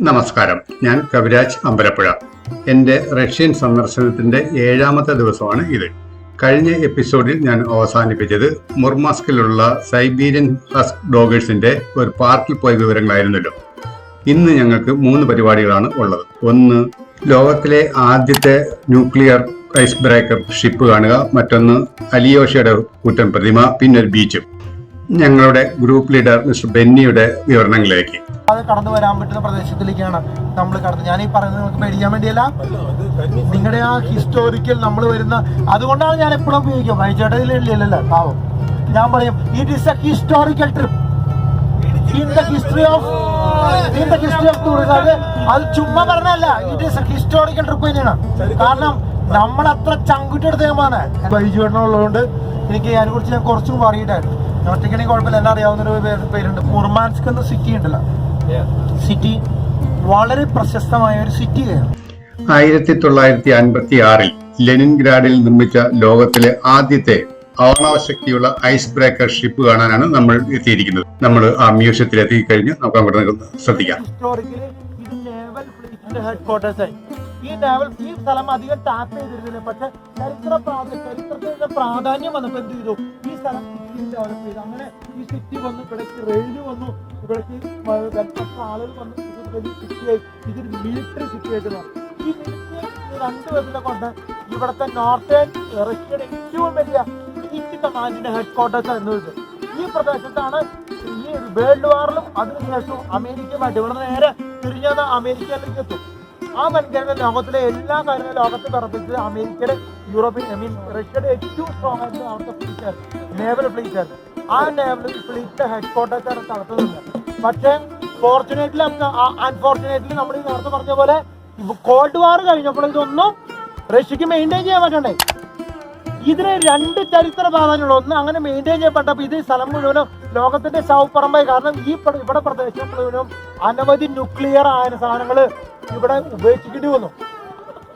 നമസ്കാരം. ഞാൻ കവിരാജ് അമ്പലപ്പുഴ. എന്റെ റഷ്യൻ സന്ദർശനത്തിന്റെ ഏഴാമത്തെ ദിവസമാണ് ഇത്. കഴിഞ്ഞ എപ്പിസോഡിൽ ഞാൻ അവസാനിപ്പിച്ചത് മുർമാസ്കിലുള്ള സൈബീരിയൻ ഹസ്ക് ഡോഗേഴ്സിന്റെ ഒരു പാർക്കിൽ പോയ വിവരങ്ങളായിരുന്നല്ലോ. ഇന്ന് ഞങ്ങൾക്ക് മൂന്ന് പരിപാടികളാണ് ഉള്ളത്. ഒന്ന് ലോകത്തിലെ ആദ്യത്തെ ന്യൂക്ലിയർ ഐസ് ബ്രേക്കർ ഷിപ്പ് കാണുക. മറ്റൊന്ന് അലിയോഷയുടെ കൂറ്റൻ പ്രതിമ പിന്നെ ബീച്ചും. ഞങ്ങളുടെ ഗ്രൂപ്പ് ലീഡർ മിസ്റ്റർ ബെന്നിയുടെ വിവരണങ്ങളിലേക്ക്. അത് കടന്നു വരാൻ പറ്റുന്ന പ്രദേശത്തിലേക്കാണ് നമ്മൾ കടന്നു. ഞാൻ ഈ പറയുന്നത് നിങ്ങൾക്ക് പേടിക്കാൻ വേണ്ടിയല്ല. നിങ്ങളുടെ ആ ഹിസ്റ്റോറിക്കൽ നമ്മൾ വരുന്ന അതുകൊണ്ടാണ് ഞാൻ എപ്പോഴും ഉപയോഗിക്കും വൈചേട്ടയിലല്ലോ പാവം. ഞാൻ പറയും it is a historical trip history of history of അത് ചുമ്മാ പറഞ്ഞല്ല it is a historical trip തന്നെയാണ്. കാരണം നമ്മൾ അത്ര ചങ്കുറ്റെടുത്തേമാണ് ബൈജുവേട്ടനുള്ളതുകൊണ്ട് എനിക്ക് അതിനെ കുറിച്ച് ഞാൻ കുറച്ചും പറയിട്ടായിരുന്നു ഒറ്റയ്ക്കാണെങ്കിൽ കുഴപ്പമില്ല. എന്നെ അറിയാവുന്ന ഒരു പേര്- പേരുണ്ട്. മുർമാൻസ്ക് എന്ന സിറ്റി ഉണ്ടല്ലോ. സിറ്റി വളരെ പ്രശസ്തമായ ഒരു സിറ്റിയാണ് ആയിരത്തി തൊള്ളായിരത്തി അൻപത്തി ആറിൽ ലെനിൻഗ്രാഡിൽ നിർമ്മിച്ച ലോകത്തിലെ ആദ്യത്തെ ആണവശക്തിയുള്ള ഐസ് ബ്രേക്കർ ഷിപ്പ് കാണാനാണ് നമ്മൾ എത്തിയിരിക്കുന്നത്. നമ്മൾ ആ മ്യൂസിയത്തിൽ എത്തിക്കഴിഞ്ഞ് നമുക്ക് അവിടെ നിന്ന് ശ്രദ്ധിക്കാം. ഈ നേവൽ ഈ സ്ഥലം അധികം ടാപ്പ് ചെയ്തിരുന്നില്ല. പക്ഷെ ചരിത്ര പ്രാധാന്യം ചരിത്രത്തിന്റെ പ്രാധാന്യം വന്നപ്പോൾ എന്ത് ചെയ്തു? ഈ സ്ഥലം സിറ്റി അവിടെ ചെയ്തു അങ്ങനെ ഈ സിറ്റി വന്നു ഇവിടേക്ക് റെയിൽ വന്നു ഇവിടേക്ക് വെട്ടപ്പെട്ട ആളുകൾ വന്നു. ഇതൊരു സിറ്റിയായി ഇതൊരു മിലിറ്ററി സിറ്റി ആയിട്ട് മാറി. ഈ മിലിറ്ററി രണ്ട് പേരുടെ കൊണ്ട് ഇവിടുത്തെ നോർത്തേൺ റഷ്യയുടെ ഏറ്റവും വലിയ സിറ്റി കമാൻഡിന്റെ ഹെഡ് ആയിരുന്നു ഇത്. ഈ പ്രദേശത്താണ് ഈ വേൾഡ് വാറിലും അതിനുശേഷവും അമേരിക്കയുമായിട്ട് ഇവിടെ നേരെ തിരിഞ്ഞത് അമേരിക്കയിലേക്ക് എത്തും. ആ വൻകരയുടെ ലോകത്തിലെ എല്ലാ കാര്യങ്ങളും ലോകത്ത് പറപ്പിച്ചത് അമേരിക്കയുടെ യൂറോപ്യൻ ഐ മീൻ റഷ്യയുടെ ഏറ്റവും സ്ട്രോങ് ആയിട്ടുള്ള അവിടുത്തെ ഫ്ലീറ്റ് ആയിരുന്നു. നേവൽ ഫ്ലീറ്റ് ആയിരുന്നു. ആ നേവൽ ഫ്ലീറ്റിന്റെ ഹെഡ് ക്വാർട്ടേഴ്സ് ആണ് നടത്തുന്നത് പക്ഷേ ഫോർച്ചുനേറ്റ്ലി അൺഫോർച്ചുനേറ്റ്ലി നമ്മൾ ഈ നേരത്തെ പറഞ്ഞ പോലെ കോൾഡ് വാർ കഴിഞ്ഞപ്പോൾ ഇതൊന്നും റഷ്യക്ക് മെയിന്റെയിൻ ചെയ്യാൻ പറ്റണ്ടേ? ഇതിന് രണ്ട് ചരിത്ര പ്രാധാന്യമുള്ള ഒന്ന് അങ്ങനെ മെയിന്റെയിൻ ചെയ്യപ്പെട്ടപ്പോൾ ഇത് സ്ഥലം മുഴുവനും ലോകത്തിന്റെ ശവപ്പറമ്പായി കാരണം ഈ ഇവിടെ പ്രദേശം മുഴുവനും അനവധി ന്യൂക്ലിയർ ആയ സാധനങ്ങൾ ഇവിടെ ഉപേക്ഷിക്കേണ്ടി വന്നു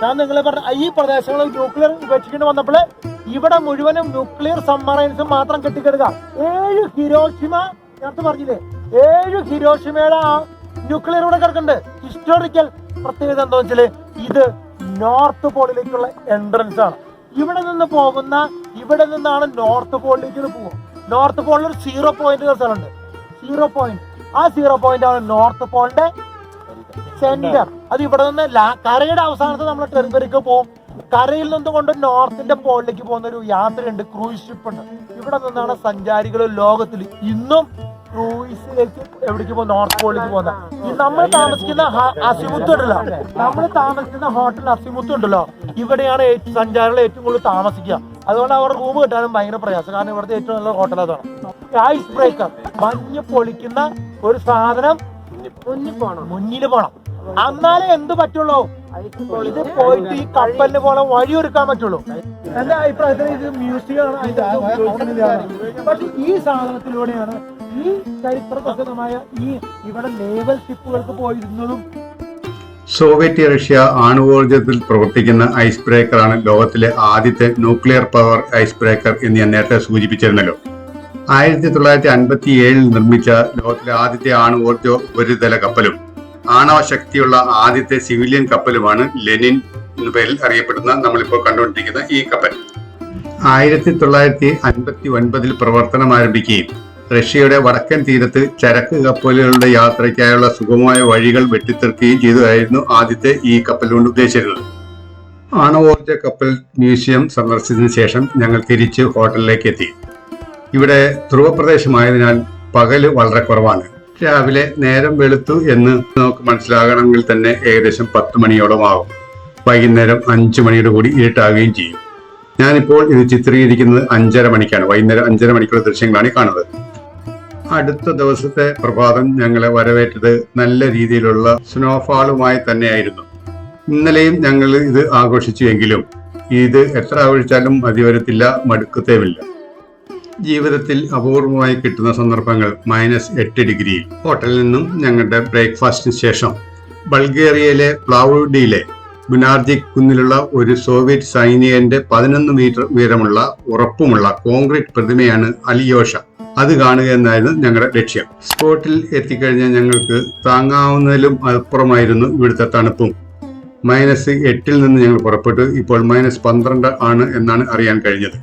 ഞാൻ നിങ്ങളെ പറഞ്ഞ ഈ പ്രദേശങ്ങളിൽ ന്യൂക്ലിയർ ഉപേക്ഷിക്കേണ്ടി വന്നപ്പോൾ ഇവിടെ മുഴുവനും ന്യൂക്ലിയർ സബ്മറൈൻസ് മാത്രം കെട്ടിക്കിടുക ഏഴ് ഹിരോഷിമ നേരത്തെ പറഞ്ഞില്ലേ ഏഴ് ഹിരോഷിമയുടെ ആ ന്യൂക്ലിയർ ഇവിടെ കിടക്കുന്നുണ്ട്. ഹിസ്റ്റോറിക്കൽ പ്രത്യേകത എന്താ വെച്ചാൽ ഇത് നോർത്ത് പോളിലേക്കുള്ള എൻട്രൻസ് ആണ്. ഇവിടെ നിന്ന് പോകുന്ന ഇവിടെ നിന്നാണ് നോർത്ത് പോളിലേക്ക് പോകുക നോർത്ത് പോളിൽ ഒരു സീറോ പോയിന്റ് സ്ഥലമുണ്ട്. സീറോ പോയിന്റ് ആ സീറോ പോയിന്റ് ആണ് നോർത്ത് പോളിന്റെ സെന്റർ അത് ഇവിടെ നിന്ന് കരയുടെ അവസാനത്ത് നമ്മൾ ടെറിബറിക്ക് പോകും കരയിൽ നിന്ന് കൊണ്ട് നോർത്തിന്റെ പോളിലേക്ക് പോകുന്ന ഒരു യാത്രയുണ്ട് ക്രൂയിസ് ഷിപ്പ് ഉണ്ട് ഇവിടെ നിന്നാണ് സഞ്ചാരികൾ ലോകത്തിൽ ഇന്നും ക്രൂയിസിലേക്ക് എവിടേക്ക് പോകും? നോർത്ത് പോളിലേക്ക് പോകുന്ന നമ്മൾ താമസിക്കുന്ന അസിമുത്ത് ഉണ്ടല്ലോ. നമ്മൾ താമസിക്കുന്ന ഹോട്ടൽ അസിമുത്ത് ഉണ്ടല്ലോ. ഇവിടെയാണ് സഞ്ചാരികൾ ഏറ്റവും കൂടുതൽ താമസിക്കുക. അതുകൊണ്ട് അവർ റൂം കിട്ടാനും ഭയങ്കര പ്രയാസം. കാരണം ഇവിടുത്തെ ഏറ്റവും നല്ല ഹോട്ടൽ അതാണ്. Ice breaker. മഞ്ഞ് പൊളിക്കുന്ന ഒരു സാധനം മുന്നിൽ പോണം. എന്നാലേ എന്ത് പറ്റുള്ളൂ? ഇത് പോയിട്ട് ഈ കപ്പലിന് പോലെ വഴിയൊരുക്കാൻ പറ്റുള്ളൂ. എന്റെ അഭിപ്രായത്തിൽ ഇത് മ്യൂസിയം ആണ് പക്ഷെ ഈ സാധനത്തിലൂടെയാണ് ഈ ചരിത്ര പ്രസിദ്ധമായ ഈ ഇവിടെ ലേബൽ ഷിപ്പുകൾക്ക് പോയിരുന്നതും സോവിയറ്റ് റഷ്യ ആണവോർജത്തിൽ പ്രവർത്തിക്കുന്ന ഐസ് ബ്രേക്കറാണ് ലോകത്തിലെ ആദ്യത്തെ ന്യൂക്ലിയർ പവർ ഐസ് ബ്രേക്കർ എന്ന് ഞാൻ നേരത്തെ സൂചിപ്പിച്ചിരുന്നല്ലോ. ആയിരത്തി തൊള്ളായിരത്തി അൻപത്തി ഏഴിൽ നിർമ്മിച്ച ലോകത്തിലെ ആദ്യത്തെ ആണവോർജ ഉപരിതല കപ്പലും ആണവ ശക്തിയുള്ള ആദ്യത്തെ സിവിലിയൻ കപ്പലുമാണ് ലെനിൻ എന്ന പേരിൽ അറിയപ്പെടുന്ന നമ്മളിപ്പോൾ കണ്ടുകൊണ്ടിരിക്കുന്ന ഈ കപ്പൽ. ആയിരത്തി തൊള്ളായിരത്തി അൻപത്തി ഒൻപതിൽ പ്രവർത്തനം ആരംഭിക്കുകയും റഷ്യയുടെ വടക്കൻ തീരത്ത് ചരക്ക് കപ്പലുകളുടെ യാത്രയ്ക്കായുള്ള സുഗമമായ വഴികൾ വെട്ടിത്തെറുക്കുകയും ചെയ്തതായിരുന്നു ആദ്യത്തെ ഈ കപ്പൽ കൊണ്ട് ഉദ്ദേശിച്ചിരുന്നത്. ആണവോർജ കപ്പൽ മ്യൂസിയം സന്ദർശിച്ചതിന് ശേഷം ഞങ്ങൾ തിരിച്ച് ഹോട്ടലിലേക്ക് എത്തി. ഇവിടെ ധ്രുവപ്രദേശമായതിനാൽ പകൽ വളരെ കുറവാണ്. രാവിലെ നേരം വെളുത്തു എന്ന് നമുക്ക് മനസ്സിലാകണമെങ്കിൽ തന്നെ ഏകദേശം പത്ത് മണിയോളം ആകും. വൈകുന്നേരം അഞ്ചു മണിയുടെ കൂടി ഇരുട്ടാകുകയും ചെയ്യും. ഞാനിപ്പോൾ ഇത് ചിത്രീകരിക്കുന്നത് അഞ്ചര മണിക്കാണ്. വൈകുന്നേരം അഞ്ചര മണിക്കുള്ള ദൃശ്യങ്ങളാണ് കാണുന്നത്. അടുത്ത ദിവസത്തെ പ്രഭാതം ഞങ്ങളെ വരവേറ്റത് നല്ല രീതിയിലുള്ള സ്നോഫാളുമായി തന്നെയായിരുന്നു. ഇന്നലെയും ഞങ്ങൾ ഇത് ആഘോഷിച്ചു എങ്കിലും ഇത് എത്ര ആഘോഷിച്ചാലും മതി വരത്തില്ല മടുക്കത്തേമില്ല. ജീവിതത്തിൽ അപൂർവമായി കിട്ടുന്ന സന്ദർഭങ്ങൾ മൈനസ് എട്ട് ഡിഗ്രിയിൽ ഹോട്ടലിൽ നിന്നും ഞങ്ങളുടെ ബ്രേക്ക്ഫാസ്റ്റിന് ശേഷം ബൾഗേറിയയിലെ പ്ലാവുഡിയിലെ ഗുനാർജിക് കുന്നിലുള്ള ഒരു സോവിയറ്റ് സൈനികന്റെ പതിനൊന്ന് മീറ്റർ ഉയരമുള്ള ഉറപ്പുമുള്ള കോൺക്രീറ്റ് പ്രതിമയാണ് അലിയോഷ അത് കാണുക എന്നായിരുന്നു ഞങ്ങളുടെ ലക്ഷ്യം. സ്പോട്ടിൽ എത്തിക്കഴിഞ്ഞാൽ ഞങ്ങൾക്ക് താങ്ങാവുന്നതിലും അപ്പുറമായിരുന്നു ഇവിടുത്തെ തണുപ്പും. മൈനസ് എട്ടിൽ നിന്ന് ഞങ്ങൾ പുറപ്പെട്ടു. ഇപ്പോൾ മൈനസ് പന്ത്രണ്ട് ആണ് എന്നാണ് അറിയാൻ കഴിഞ്ഞത്.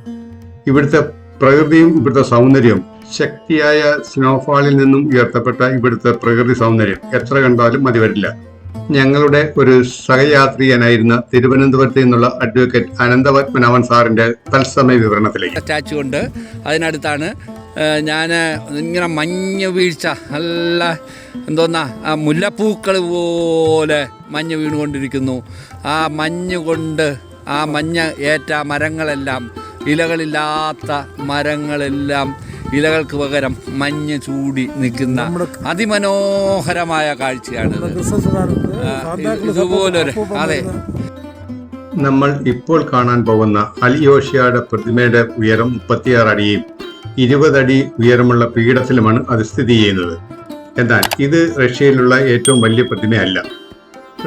ഇവിടുത്തെ പ്രകൃതിയും ഇവിടുത്തെ സൗന്ദര്യം. ശക്തിയായ സ്നോഫാളിൽ നിന്നും ഉയർത്തപ്പെട്ട ഇവിടുത്തെ പ്രകൃതി സൗന്ദര്യം. എത്ര കണ്ടാലും മതി വരില്ല. ഞങ്ങളുടെ ഒരു സഹയാത്രികനായിരുന്ന തിരുവനന്തപുരത്ത് നിന്നുള്ള അഡ്വക്കേറ്റ് അനന്തപത്മനാഭൻ സാറിന്റെ തത്സമയ വിവരണത്തിലേക്ക്. സ്റ്റാച്ചു ഉണ്ട് അതിനടുത്താണ് ഞാൻ ഇങ്ങനെ മഞ്ഞ് വീഴ്ച നല്ല എന്തോന്നാ ആ മുല്ലപ്പൂക്കൾ പോലെ മഞ്ഞ് വീണുകൊണ്ടിരിക്കുന്നു. ആ മഞ്ഞ് കൊണ്ട് ആ മഞ്ഞ് ഏറ്റ മരങ്ങളെല്ലാം ഇലകളില്ലാത്ത മരങ്ങളെല്ലാം ഇലകൾക്ക് പകരം മഞ്ഞ് ചൂടി നിൽക്കുന്ന അതിമനോഹരമായ കാഴ്ചയാണ് ഇതുപോലൊരു അതെ. നമ്മൾ ഇപ്പോൾ കാണാൻ പോകുന്ന അലിയോഷിയുടെ പ്രതിമയുടെ ഉയരം മുപ്പത്തിയാറ് അടിയും ഇരുപതടി ഉയരമുള്ള പീഠത്തിലുമാണ് അത് സ്ഥിതി ചെയ്യുന്നത്. എന്നാൽ ഇത് റഷ്യയിലുള്ള ഏറ്റവും വലിയ പ്രതിമയല്ല.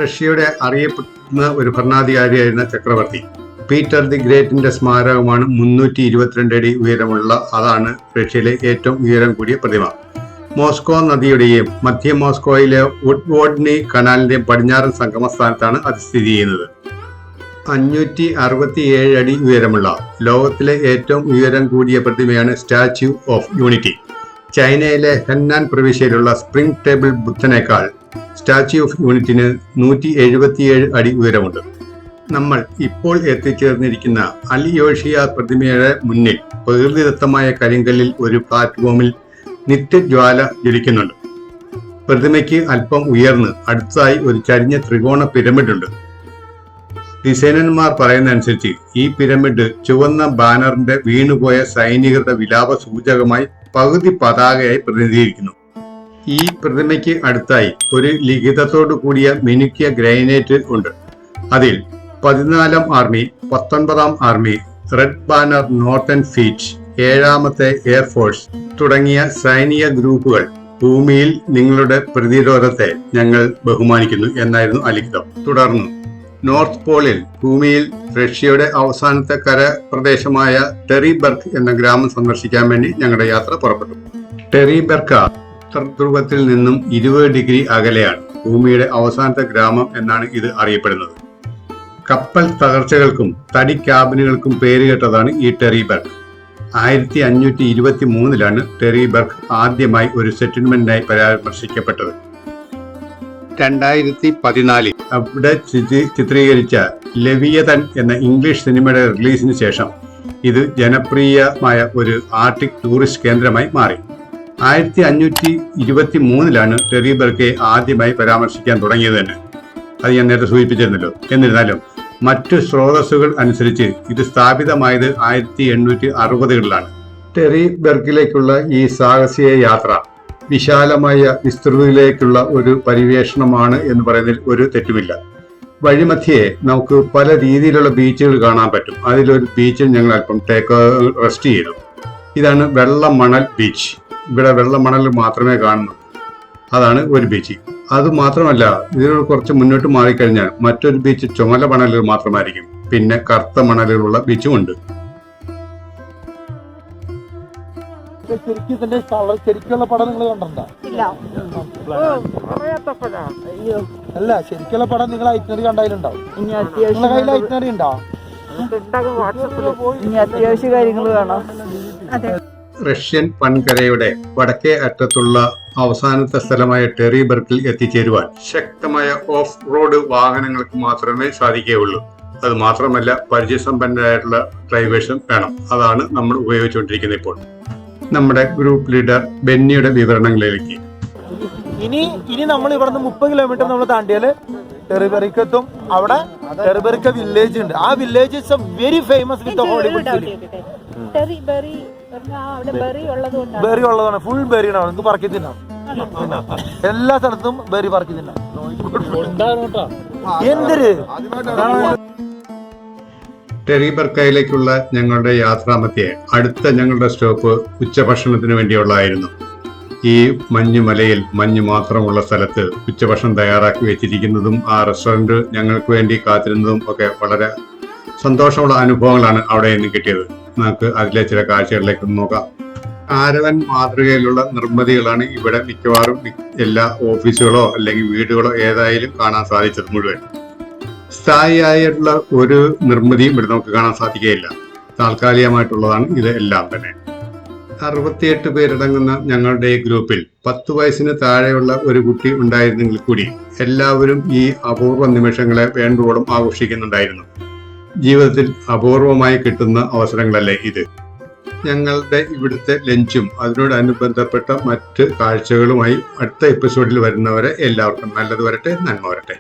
റഷ്യയുടെ അറിയപ്പെടുന്ന ഒരു ഭരണാധികാരിയായിരുന്ന ചക്രവർത്തി പീറ്റർ ദി ഗ്രേറ്റിന്റെ സ്മാരകമാണ് മുന്നൂറ്റി ഇരുപത്തിരണ്ട് അടി ഉയരമുള്ള അതാണ് റഷ്യയിലെ ഏറ്റവും ഉയരം കൂടിയ പ്രതിമ. മോസ്കോ നദിയുടെയും മധ്യ മോസ്കോയിലെ വുഡ്വോഡ്നി കനാലിന്റെയും പടിഞ്ഞാറൻ സംഗമ സ്ഥാനത്താണ് അത് സ്ഥിതി ചെയ്യുന്നത്. അഞ്ഞൂറ്റി അറുപത്തിയേഴ് അടി ഉയരമുള്ള ലോകത്തിലെ ഏറ്റവും ഉയരം കൂടിയ പ്രതിമയാണ് സ്റ്റാച്യു ഓഫ് യൂണിറ്റി. ചൈനയിലെ ഹെന്നാൻ പ്രവിശ്യയിലുള്ള സ്പ്രിംഗ് ടേബിൾ ബുദ്ധനേക്കാൾ സ്റ്റാച്യു ഓഫ് യൂണിറ്റിന് നൂറ്റി എഴുപത്തിയേഴ് അടി ഉയരമുണ്ട്. നമ്മൾ ഇപ്പോൾ എത്തിച്ചേർന്നിരിക്കുന്ന അലിയോഷിയ പ്രതിമയുടെ മുന്നിൽ പ്രകൃതിദത്തമായ കരിങ്കല്ലിൽ ഒരു പ്ലാറ്റ്ഫോമിൽ നിത്യജ്വാല ജ്വലിക്കുന്നുണ്ട്. പ്രതിമയ്ക്ക് അല്പം ഉയർന്ന് അടുത്തായി ഒരു ചരിഞ്ഞ ത്രികോണ പിരമിഡ് ഉണ്ട്. ഡിസൈനർമാർ പറയുന്നതനുസരിച്ച് ഈ പിരമിഡ് ചുവന്ന ബാനറിന്റെ വീണുപോയ സൈനികരുടെ വിലാപ സൂചകമായി പകുതി പതാകയായി പ്രതിനിധീകരിക്കുന്നു. ഈ പ്രതിമയ്ക്ക് അടുത്തായി ഒരു ലിഖിതത്തോടു കൂടിയ മിനുക്കിയ ഗ്രൈനേറ്റ് ഉണ്ട്. അതിൽ പതിനാലാം ആർമി പത്തൊൻപതാം army red banner northern fleet ഏഴാമത്തെ എയർഫോഴ്സ് തുടങ്ങിയ സൈനിക ഗ്രൂപ്പുകൾ ഭൂമിയിൽ നിങ്ങളുടെ പ്രതിരോധത്തെ ഞങ്ങൾ ബഹുമാനിക്കുന്നു എന്നായിരുന്നു അലിഖിതം. തുടർന്നു നോർത്ത് പോളിൽ ഭൂമിയിൽ റഷ്യയുടെ അവസാനത്തെ കര പ്രദേശമായ ടെറിബർഗ് എന്ന ഗ്രാമം സന്ദർശിക്കാൻ വേണ്ടി ഞങ്ങളുടെ യാത്ര പുറപ്പെട്ടു. ടെറിബർക്ക ധ്രുവത്തിൽ നിന്നും ഇരുപത് ഡിഗ്രി അകലെയാണ് ഭൂമിയുടെ അവസാനത്തെ ഗ്രാമം എന്നാണ് ഇത് അറിയപ്പെടുന്നത്. കപ്പൽ തകർച്ചകൾക്കും തടി ക്യാബിനുകൾക്കും പേരുകേട്ടതാണ് ഈ ടെറിബർഗ് ആയിരത്തി അഞ്ഞൂറ്റി ഇരുപത്തി മൂന്നിലാണ് ടെറിബർഗ് ആദ്യമായി ഒരു സെറ്റിൽമെന്റിനായി പരാമർശിക്കപ്പെട്ടത്. രണ്ടായിരത്തി പതിനാലിൽ അവിടെ ചിത്രീകരിച്ച ലവിയതൻ എന്ന ഇംഗ്ലീഷ് സിനിമയുടെ റിലീസിന് ശേഷം ഇത് ജനപ്രിയമായ ഒരു ആർട്ടിക് ടൂറിസ്റ്റ് കേന്ദ്രമായി മാറി. ആയിരത്തി അഞ്ഞൂറ്റി ഇരുപത്തി മൂന്നിലാണ് ടെറിബർഗെ ആദ്യമായി പരാമർശിക്കാൻ തുടങ്ങിയത് തന്നെ. അത് ഞാൻ നേരത്തെ സൂചിപ്പിച്ചിരുന്നല്ലോ. എന്നിരുന്നാലും മറ്റു സ്രോതസ്സുകൾ അനുസരിച്ച് ഇത് സ്ഥാപിതമായത് ആയിരത്തി എണ്ണൂറ്റി അറുപതുകളിലാണ്. ടെറി ബെർഗിലേക്കുള്ള ഈ സാഹസിക യാത്ര വിശാലമായ വിസ്തൃതിയിലേക്കുള്ള ഒരു പരിവേഷണമാണ് എന്ന് പറയുന്നതിൽ ഒരു തെറ്റുമില്ല. വഴിമധ്യേ നമുക്ക് പല രീതിയിലുള്ള ബീച്ചുകൾ കാണാൻ പറ്റും. അതിലൊരു ബീച്ചിൽ ഞങ്ങൾ അല്പം ടേക്ക് റെസ്റ്റ് ചെയ്തു. ഇതാണ് വെള്ളമണൽ ബീച്ച്. ഇവിടെ വെള്ളമണൽ മാത്രമേ കാണുന്നു അതാണ് ഒരു ബീച്ച്. അത് മാത്രമല്ല ഇതിനോട് കുറച്ച് മുന്നോട്ട് മാറിക്കഴിഞ്ഞാൽ മറ്റൊരു ബീച്ച് ചുമല മണലുകൾ മാത്രമായിരിക്കും. പിന്നെ കറുത്ത മണലുകളുള്ള ബീച്ചും ഉണ്ട്. ശരിക്കും ഇതിന്റെ കളർ ശരിക്കുള്ള പടം നിങ്ങൾ കണ്ടിട്ടുണ്ടോ? അല്ല ശരിക്കുള്ള പടം നിങ്ങൾ ഐറ്റിനറി കണ്ടതിലുണ്ടാവും ഇനി നിങ്ങളുടെ കയ്യിൽ ഐറ്റിനറി ഉണ്ടോ? ഇനി അത്യാവശ്യ കാര്യങ്ങൾ വേണം. അതെ. റഷ്യൻ വൻകരയുടെ വടക്കേ അറ്റത്തുള്ള അവസാനത്തെ സ്ഥലമായ ടെറിബർഗിൽ എത്തിച്ചേരുവാൻ ശക്തമായ ഓഫ് റോഡ് വാഹനങ്ങൾക്ക് മാത്രമേ സാധിക്കുകയുള്ളൂ. അത് മാത്രമല്ല പരിചയസമ്പന്നരായിട്ടുള്ള ഡ്രൈവേഴ്സും വേണം. അതാണ് നമ്മൾ ഉപയോഗിച്ചുകൊണ്ടിരിക്കുന്നത് ഇപ്പോൾ. നമ്മുടെ ഗ്രൂപ്പ് ലീഡർ ബെന്നിയുടെ വിവരണങ്ങളിലേക്ക്. ഇനി ഇനി നമ്മൾ ഇവിടുന്ന് മുപ്പത് കിലോമീറ്റർ നമ്മൾ താണ്ടിയാൽ ടെറിബറിക്കത്തും അവിടെ ടെറിബറിക്ക വില്ലേജ് ഉണ്ട്. ആ village is a very famous with Hollywood film berry ഉള്ളതാണ്. ഫുൾ ബെറി ഉണ്ടാവും നിങ്ങൾക്ക് പറക്കി തിന്നാം. തിന്നാം. എല്ലാ സ്ഥലത്തും ബെറി പറക്കി തിന്നാം. എന്തൊരു? ടെറിബർക്കയിലേക്കുള്ള ഞങ്ങളുടെ യാത്രാമധ്യേ അടുത്ത ഞങ്ങളുടെ സ്റ്റോപ്പ് ഉച്ചഭക്ഷണത്തിന് വേണ്ടിയുള്ളതായിരുന്നു. ഈ മഞ്ഞുമലയിൽ മഞ്ഞ് മാത്രമുള്ള സ്ഥലത്ത് ഉച്ചഭക്ഷണം തയ്യാറാക്കി വെച്ചിരിക്കുന്നതും ആ റെസ്റ്റോറന്റ് ഞങ്ങൾക്ക് വേണ്ടി കാത്തിരുന്നതും ഒക്കെ വളരെ സന്തോഷമുള്ള അനുഭവങ്ങളാണ് അവിടെ നിന്ന് കിട്ടിയത്. നമുക്ക് അതിലെ ചില കാഴ്ചകളിലേക്ക് നോക്കാം. ആരവൻ മാതൃകയിലുള്ള നിർമ്മിതികളാണ് ഇവിടെ മിക്കവാറും എല്ലാ ഓഫീസുകളോ അല്ലെങ്കിൽ വീടുകളോ ഏതായാലും കാണാൻ സാധിച്ചത് മുഴുവൻ. സ്ഥായിയായിട്ടുള്ള ഒരു നിർമ്മിതിയും ഇവിടെ നമുക്ക് കാണാൻ സാധിക്കുകയില്ല. താൽക്കാലികമായിട്ടുള്ളതാണ് ഇത് എല്ലാം തന്നെ. അറുപത്തിയെട്ട് പേരടങ്ങുന്ന ഞങ്ങളുടെ ഗ്രൂപ്പിൽ പത്ത് വയസ്സിന് താഴെയുള്ള ഒരു കുട്ടി ഉണ്ടായിരുന്നെങ്കിൽ കൂടി എല്ലാവരും ഈ അപൂർവ നിമിഷങ്ങളെ വേണ്ടുവോളം ആഘോഷിക്കുന്നുണ്ടായിരുന്നു. ജീവിതത്തിൽ അപൂർവമായി കിട്ടുന്ന അവസരങ്ങളല്ലേ ഇത്? ഞങ്ങളുടെ ഇവിടുത്തെ ലഞ്ചും അതിനോടനുബന്ധപ്പെട്ട മറ്റ് കാഴ്ചകളുമായി അടുത്ത എപ്പിസോഡിൽ വരുന്നവരെ എല്ലാവർക്കും നല്ലത് വരട്ടെ നന്മ വരട്ടെ.